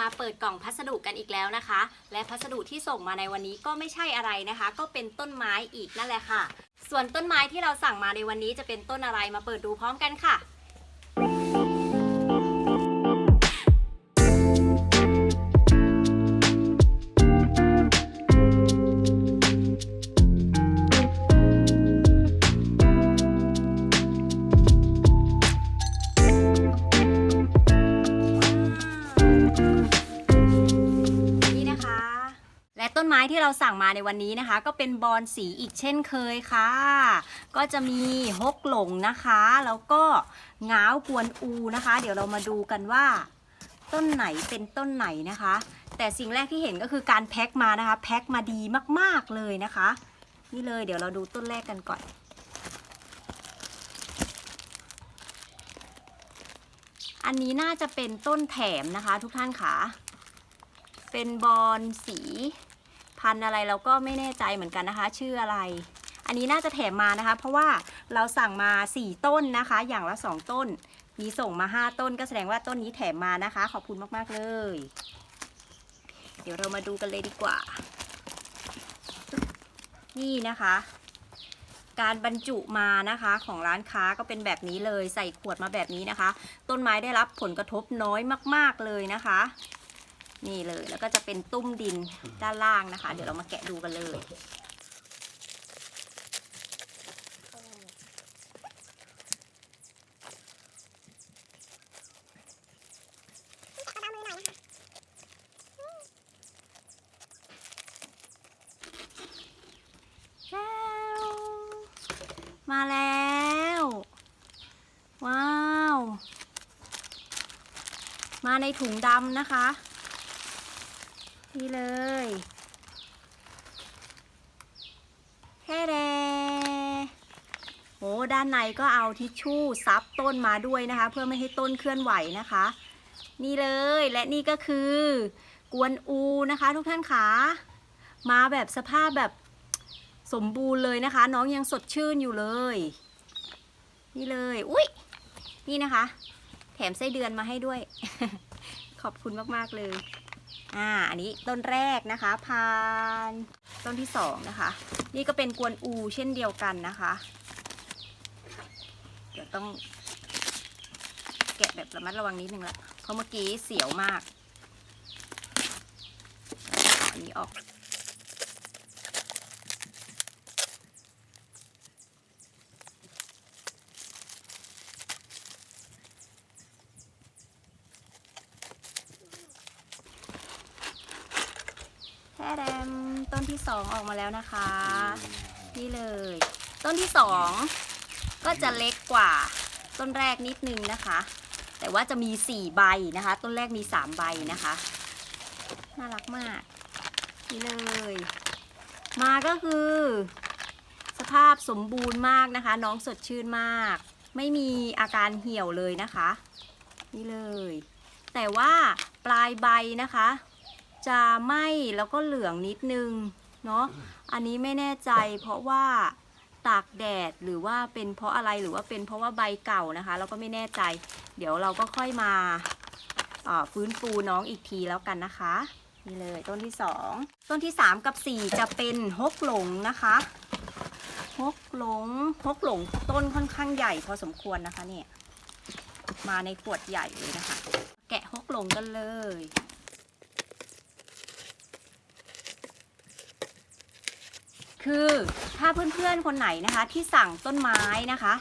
มาเปิดกล่องพัสดุกันอีกแล้วนะคะ และพัสดุที่ส่งมาในวันนี้ก็ไม่ใช่อะไรนะคะ ก็เป็นต้นไม้อีกนั่นแหละค่ะ ส่วนต้นไม้ที่เราสั่งมาในวันนี้จะเป็นต้นอะไรมาเปิดดูพร้อมกันค่ะ ม้ที่เราสั่งมาในวันนี้นะคะ ก็เป็นบอนสีอีกเช่นเคยค่ะ ก็จะมีฮกหลงนะคะ แล้วก็ง้าวกวนอูนะคะ เดี๋ยวเรามาดูกันว่า ต้นไหนเป็นต้นไหนนะคะ แต่สิ่งแรกที่เห็นก็คือการแพ็คมานะคะ แพ็คมาดีมากๆเลยนะคะ นี่เลยเดี๋ยวเราดูต้นแรกกันก่อนอันนี้น่าจะเป็นต้นแถมนะคะทุกท่านค่ะ เป็นบอลสี พันอะไรเราก็ไม่แน่ใจเหมือนกันนะคะ ชื่ออะไร อันนี้น่าจะแถมมานะคะ เพราะว่าเราสั่งมา 4 ต้นนะคะ อย่างละ 2 ต้น มีส่งมา 5 ต้นก็แสดงว่าต้นนี้แถมมานะคะ ขอบคุณมากๆเลย เดี๋ยวเรามาดูกันเลยดีกว่า นี่นะคะ การบรรจุมานะคะของร้านค้าก็เป็นแบบนี้เลยใส่ขวดมาแบบนี้นะคะ ต้นไม้ได้รับผลกระทบน้อยมาก ๆเลยนะคะ นี่เลย แล้วก็จะเป็นตุ้มดินด้านล่างนะคะ เดี๋ยวเรามาแกะดูกันเลยแล้วมาแล้ว ว้าว มาในถุงดำนะคะ นี่เลยแค่แดโหด้านในก็เอาทิชชู่ซับต้นมาด้วยนะคะ เพื่อไม่ให้ต้นเคลื่อนไหวนะคะ นี่เลยและนี่ก็คือกวนอูนะคะ ทุกท่านคะมาแบบสภาพแบบสมบูรณ์เลยนะคะ น้องยังสดชื่นอยู่เลย นี่เลยอุ้ยนี่นะคะ แถมไส้เดือนมาให้ด้วย ขอบคุณมาก ๆ เลย อ่าอันนี้ต้นแรกนะคะพานต้นที่สองนะคะ นี่ก็เป็นกวนอูเช่นเดียวกันนะคะ เดี๋ยวต้องแกะแบบระมัดระวังนิดนึงละเพราะเมื่อกี้เสียวมากอันนี้ออก แท้แดมต้นที่สองออกมาแล้วนะคะ นี่เลย ต้นที่สองก็จะเล็กกว่าต้นแรกนิดนึงนะคะ แต่ว่าจะมีสี่ใบนะคะ ต้นแรกมีสามใบนะคะ น่ารักมาก นี่เลย มาก็คือ สภาพสมบูรณ์มากนะคะ น้องสดชื่นมาก ไม่มีอาการเหี่ยวเลยนะคะ นี่เลย แต่ว่าปลายใบนะคะ จะไหม้แล้วก็เหลืองนิดนึงเนาะอันนี้ไม่แน่ใจเพราะว่าตากแดดหรือว่าเป็นเพราะอะไรหรือว่าเป็นเพราะว่าใบเก่านะคะ เราก็ไม่แน่ใจ เดี๋ยวเราก็ค่อยมาฟื้นฟูน้องอีกทีแล้วกันนะคะนี่เลยต้นที่สองต้นที่สามกับสี่จะเป็นฮกหลงนะคะฮกหลงฮกหลงต้นค่อนข้างใหญ่พอสมควรนะคะเนี่ยมาในขวดใหญ่เลยนะคะ แกะฮกหลงกันเลย คือถ้าเพื่อนๆคนไหนนะคะ ที่สั่งต้นไม้นะคะ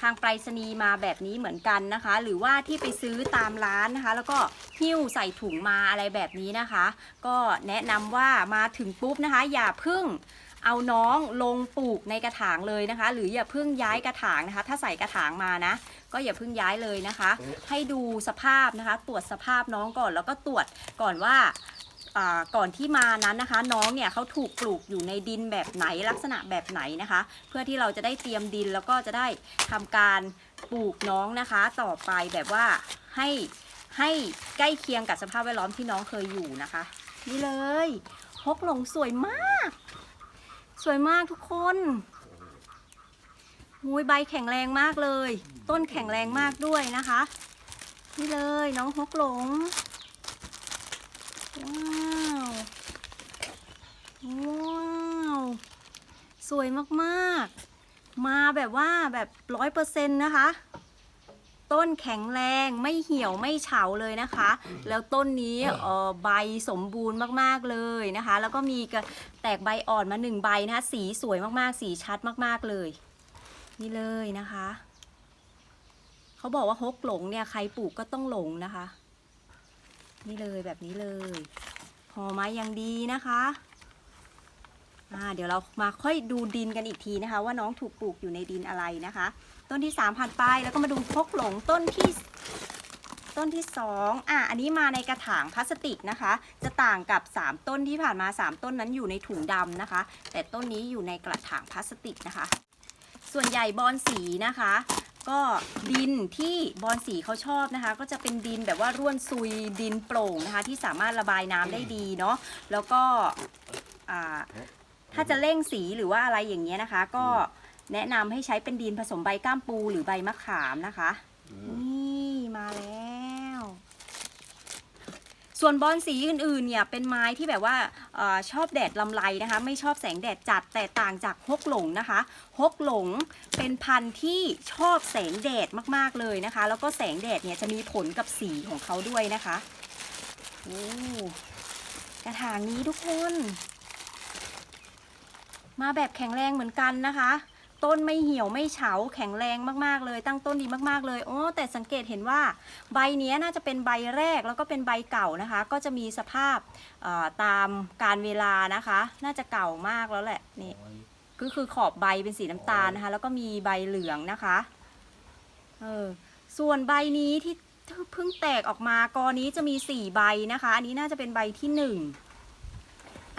ทางไปรษณีย์มาแบบนี้เหมือนกันนะคะ หรือว่าที่ไปซื้อตามร้านนะคะ แล้วก็หิ้วใส่ถุงมาอะไรแบบนี้นะคะ ก็แนะนำว่ามาถึงปุ๊บนะคะ อย่าเพึ่งเอาน้องลงปลูกในกระถางเลยนะคะ หรืออย่าเพึ่งย้ายกระถางนะคะ ถ้าใส่กระถางมานะ ก็อย่าเพึ่งย้ายเลยนะคะ ให้ดูสภาพนะคะ ตรวจสภาพน้องก่อนแล้วก็ตรวจก่อนว่าอ่า ก่อนที่มานั้นนะคะ น้องเนี่ยเขาถูกปลูกอยู่ในดินแบบไหนลักษณะแบบไหนนะคะ เพื่อที่เราจะได้เตรียมดินแล้วก็จะได้ทำการปลูกน้องนะคะ ต่อไปแบบว่าให้ให้ใกล้เคียงกับสภาพแวดล้อมที่น้องเคยอยู่นะคะ นี่เลยฮกหลงสวยมาก สวยมากทุกคนหุยใบแข็งแรงมากเลย ต้นแข็งแรงมากด้วยนะคะ นี่เลยน้องฮกหลง ว้าว ว้าว สวยมากๆ มาแบบว่าแบบร้อยเปอร์เซ็นต์นะคะ ต้นแข็งแรงไม่เหี่ยวไม่เฉาเลยนะคะ แล้วต้นนี้เออใบสมบูรณ์มากๆเลยนะคะ แล้วก็มีกระแตกใบอ่อนมาหนึ่งใบนะคะสีสวยมากๆ สีชัดมากๆเลย นี่เลยนะคะ เขาบอกว่าฮกหลงเนี่ยใครปลูกก็ต้องหลงนะคะ นี่เลยแบบนี้เลยห่อไม้อย่างดีนะคะอ่าเดี๋ยวเรามาค่อยดูดินกันอีกทีนะคะ ว่าน้องถูกปลูกอยู่ในดินอะไรนะคะ ต้นที่3ผ่านไปแล้วก็มาดูฮกหลงต้นที่ต้นที่2อะอันนี้มาในกระถางพลาสติกนะคะ จะต่างกับ 3 ต้นที่ผ่านมา 3 ต้นนั้นอยู่ในถุงดำนะคะ แต่ต้นนี้อยู่ในกระถางพลาสติกนะคะ ส่วนใหญ่บอนสีนะคะ ก็ดินที่บอนสีเขาชอบนะคะ ก็จะเป็นดินแบบว่าร่วนซุยดินโปร่งนะคะ ที่สามารถระบายน้ำได้ดีเนาะแล้วก็อ่าถ้าจะเร่งสีหรือว่าอะไรอย่างเงี้ยนะคะ ก็แนะนำให้ใช้เป็นดินผสมใบก้ามปูหรือใบมะขามนะคะ นี่มาแล้ว ส่วนบอนสีอื่นๆเนี่ยเป็นไม้ที่แบบว่าอชอบแดดลำไรนะคะ ไม่ชอบแสงแดดจัดแต่ต่างจากฮกหลงนะคะฮกหลงเป็นพันธุ์ที่ชอบแสงแดดมากๆเลยนะคะ แล้วก็แสงแดดเนี่ยจะมีผลกับสีของเขาด้วยนะคะโอ้กระถางนี้ทุกคน มาแบบแข็งแรงเหมือนกันนะคะ ต้นไม่เหี่ยวไม่เฉาแข็งแรงมากๆเลย ตั้งต้นดีมากๆเลยโอ้แต่สังเกตเห็นว่าใบนี้น่าจะเป็นใบแรกแล้วก็เป็นใบเก่านะคะ ก็จะมีสภาพตามการเวลานะคะ น่าจะเก่ามากแล้วแหละนี่ก็คือขอบใบเป็นสีน้ำตาลนะคะ แล้วก็มีใบเหลืองนะคะเออส่วนใบนี้ที่เพิ่งแตกออกมากอนี้จะมีสี่ใบนะคะ อันนี้น่าจะเป็นใบที่หนึ่ง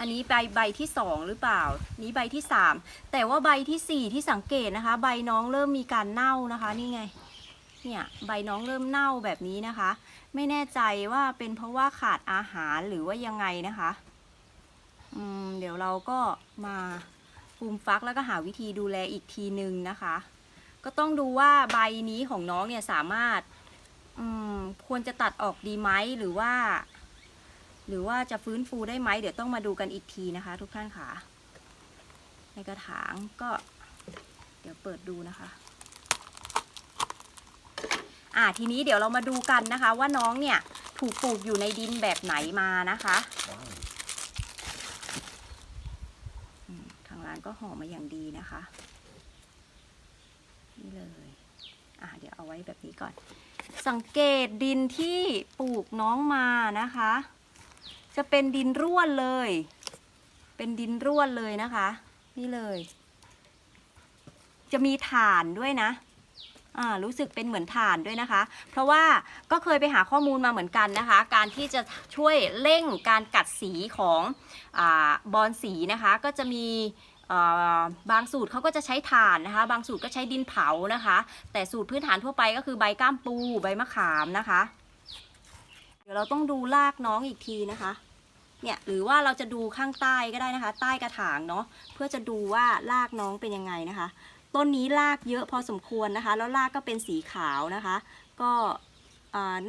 อันนี้ใบใบที่สองหรือเปล่า นี้ใบที่สามแต่ว่าใบที่สี่ที่สังเกตนะคะ ใบน้องเริ่มมีการเน่านะคะนี่ไงเนี่ยใบน้องเริ่มเน่าแบบนี้นะคะ ไม่แน่ใจว่าเป็นเพราะว่าขาดอาหารหรือว่ายังไงนะคะอืมเดี๋ยวเราก็มาฟูมฟักแล้วก็หาวิธีดูแลอีกทีหนึ่งนะคะ ก็ต้องดูว่าใบนี้ของน้องเนี่ยสามารถอืมควรจะตัดออกดีไหมหรือว่า หรือว่าจะฟื้นฟูได้ไหมเดี๋ยวต้องมาดูกันอีกทีนะคะ ทุกท่านค่ะ ในกระถางก็ เดี๋ยวเปิดดูนะคะอ่าทีนี้เดี๋ยวเรามาดูกันนะคะ ว่าน้องเนี่ยถูกปลูกอยู่ในดินแบบไหนมานะคะทางร้านก็ห่อมาอย่างดีนะคะนี่เลยอ่าเดี๋ยวเอาไว้แบบนี้ก่อน สังเกตดินที่ปลูกน้องมานะคะ จะเป็นดินร่วนเลย เป็นดินร่วนเลยนะคะ นี่เลย จะมีถ่านด้วยนะอ่ารู้สึกเป็นเหมือนถ่านด้วยนะคะ เพราะว่าก็เคยไปหาข้อมูลมาเหมือนกันนะคะ การที่จะช่วยเร่งการกัดสีของอบอนสีนะคะ ก็จะมีบางสูตรเขาก็จะใช้ถ่านนะคะ บางสูตรก็ใช้ดินเผานะคะ แต่สูตรพื้นฐานทั่วไปก็คือใบก้ามปู ใบมะขามนะคะ เดี๋ยวเราต้องดูรากน้องอีกทีนะคะ เนี่ยหรือว่าเราจะดูข้างใต้ก็ได้นะคะ ใต้กระถางเนาะเพื่อจะดูว่ารากน้องเป็นยังไงนะคะ ต้นนี้รากเยอะพอสมควรนะคะ แล้วรากก็เป็นสีขาวนะคะ ก็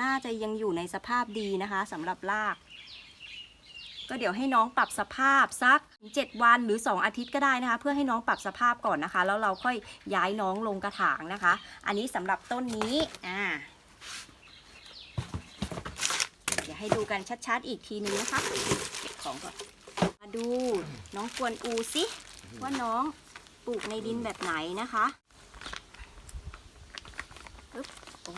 น่าจะยังอยู่ในสภาพดีนะคะสำหรับราก ก็เดี๋ยวให้น้องปรับสภาพสัก 7 วันหรือ 2 อาทิตย์ก็ได้นะคะ เพื่อให้น้องปรับสภาพก่อนนะคะ แล้วเราค่อยย้ายน้องลงกระถางนะคะ อันนี้สำหรับต้นนี้อ่าเดี๋ยว ให้ดูกันชัดๆอีกทีนึงนะคะเก็บของก่อนมาดูน้องกวนอูสิว่าน้องปลูกในดินแบบไหนนะคะปึ๊บโอ้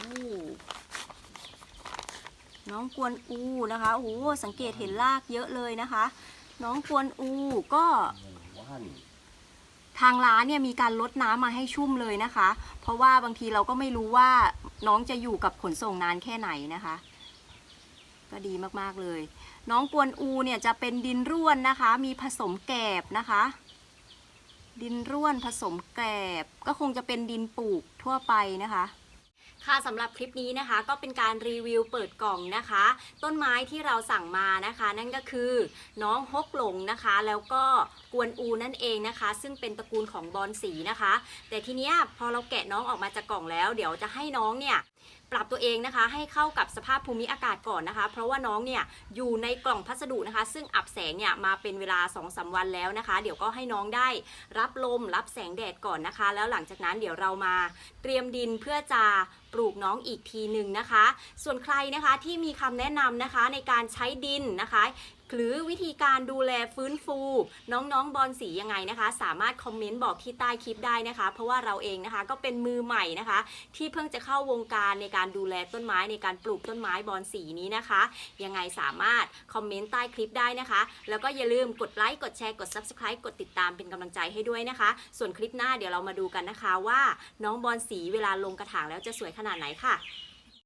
น้องกวนอูนะคะโอ้โสังเกตเห็นรากเยอะเลยนะคะ น้องกวนอูก็ทางร้านเนี่ยมีการลดน้ำมาให้ชุ่มเลยนะคะ เพราะว่าบางทีเราก็ไม่รู้ว่าน้องจะอยู่กับขนส่งนานแค่ไหนนะคะ ก็ดีมากๆเลย น้องกวนอูเนี่ยจะเป็นดินร่วนนะคะ มีผสมแกบนะคะ ดินร่วนผสมแกบ ก็คงจะเป็นดินปลูกทั่วไปนะคะค่ะสำหรับคลิปนี้นะคะก็เป็นการรีวิวเปิดกล่องนะคะ ต้นไม้ที่เราสั่งมานะคะ นั่นก็คือน้องฮกหลงนะคะ แล้วก็กวนอูนั่นเองนะคะ ซึ่งเป็นตระกูลของบอนสีนะคะ แต่ทีเนี้ยพอเราแกะน้องออกมาจากกล่องแล้ว เดี๋ยวจะให้น้องเนี่ย ปรับตัวเองนะคะ ให้เข้ากับสภาพภูมิอากาศก่อนนะคะ เพราะว่าน้องเนี่ยอยู่ในกล่องพัสดุนะคะ ซึ่งอับแสงเนี่ยมาเป็นเวลา2อสวันแล้วนะคะ เดี๋ยวก็ให้น้องได้รับลมรับแสงแดดก่อนนะคะ แล้วหลังจากนั้นเดี๋ยวเรามาเตรียมดินเพื่อจะปลูกน้องอีกทีหนึ่งนะคะ ส่วนใครนะคะที่มีคำแนะนำนะคะในการใช้ดินนะคะ หรือวิธีการดูแลฟื้นฟู น้องๆบอลสียังไงนะคะ สามารถคอมเมนต์บอกที่ใต้คลิปได้นะคะ เพราะว่าเราเองนะคะก็เป็นมือใหม่นะคะ ที่เพิ่งจะเข้าวงการในการดูแลต้นไม้ในการปลูกต้นไม้บอลสีนี้นะคะ ยังไงสามารถคอมเมนต์ใต้คลิปได้นะคะ แล้วก็อย่าลืมกดไลค์กดแชร์กด Subscribe กดติดตามเป็นกำลังใจให้ด้วยนะคะ ส่วนคลิปหน้าเดี๋ยวเรามาดูกันนะคะว่าน้องบอลสีเวลาลงกระถางแล้วจะสวยขนาดไหนค่ะ